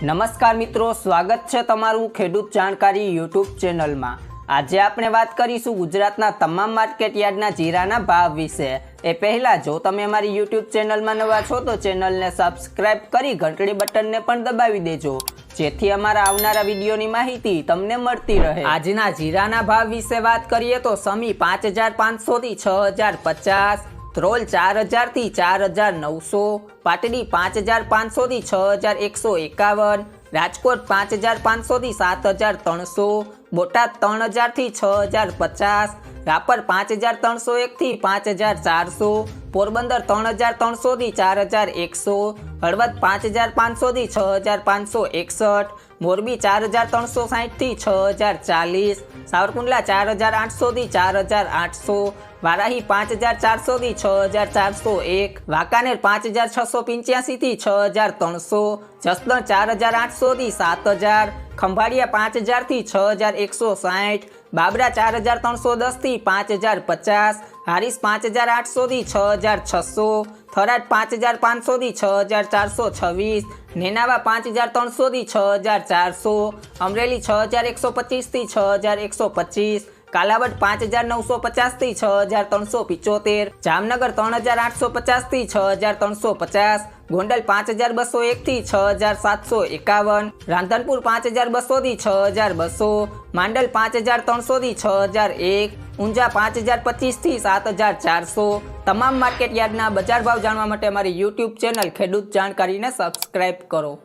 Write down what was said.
નમસ્કાર મિત્રો, સ્વાગત છે તમારું ખેડૂત જાણકારી યુટ્યુબ ચેનલમાં. આજે આપણે વાત કરીશું ગુજરાતના તમામ માર્કેટ યાર્ડના જીરાના ભાવ વિશે. એ પહેલાં, જો તમે અમારી યુટ્યુબ ચેનલમાં નવા છો, તો ચેનલને સબસ્ક્રાઇબ કરી ઘંટડી બટનને પણ દબાવી દેજો, જેથી અમારા આવનારા વિડીયોની માહિતી તમને મળતી રહે. આજના જીરાના ભાવ વિશે વાત કરીએ તો સમી પાંચ હજાર પાંચસોથી છ હજાર પચાસ ધ્રોલ ચાર હજારથી ચાર હજાર નવસો, પાટડી પાંચ હજાર પાંચસોથી છ હજાર એકસો એકાવન, રાજકોટ પાંચ હજાર પાંચસોથી સાત હજાર ત્રણસો, બોટાદ ત્રણ હજારથી છ હજાર પચાસ, રાપર પાંચ હજાર ત્રણસો એકથી પાંચ હજાર ચારસો, પોરબંદર ત્રણ હજાર ત્રણસોથી ચાર હજાર એકસો, હળવદ પાંચ હજાર પાંચસોથી છ હજાર પાંચસો એકસઠ, મોરબી ચાર હજાર ત્રણસો સાહીઠથી છ હજાર ચાલીસ સાવરકુંડલા ચાર હજાર આઠસોથી ચાર હજાર આઠસો, વારાહી પાંચ હજાર ચારસોથી છ હજાર ચારસો એક, વાંકાનેર પાંચ હજાર છસો પંચ્યાસીથી છ હજાર ત્રણસો, જસદણ ચાર હજાર આઠસોથી સાત હજાર, ખંભાળિયા પાંચ હજારથી છ હજાર એકસો સાઠ, બાબરા ચાર હજાર ત્રણસો દસથી પાંચ હજાર પચાસ હારીસ પાંચ હજાર આઠસોથી છ હજાર છસો. થરાદ પાંચ હજાર પાંચસોથી છ હજાર ચારસો છવ્વીસ. નેનાવા પાંચ હજાર ત્રણસોથી છ હજાર ચારસો. અમરેલી છ હજાર એકસો પચીસથી છ હજાર એકસો પચીસ. કાલાવડ પાંચ હજાર નવસો પચાસથી છ હજાર ત્રણસો પિચોતેર, જામનગર ત્રણ હજાર આઠસો પચાસથી છ હજાર ત્રણસો પચાસ, ગોંડલ પાંચ હજાર બસો એકથી છ હજાર સાતસો એકાવન, રાંધનપુર પાંચ હજાર બસોથી છ હજાર બસો, માંડલ પાંચ હજાર ત્રણસોથી છ હજાર એક, ઊંઝા પાંચ હજાર પચીસથી સાત હજાર ચારસો. તમામ માર્કેટ યાર્ડના બજાર ભાવ જાણવા માટે અમારી યુટ્યુબ ચેનલ ખેડૂત જાણકારીને સબસ્ક્રાઇબ કરો.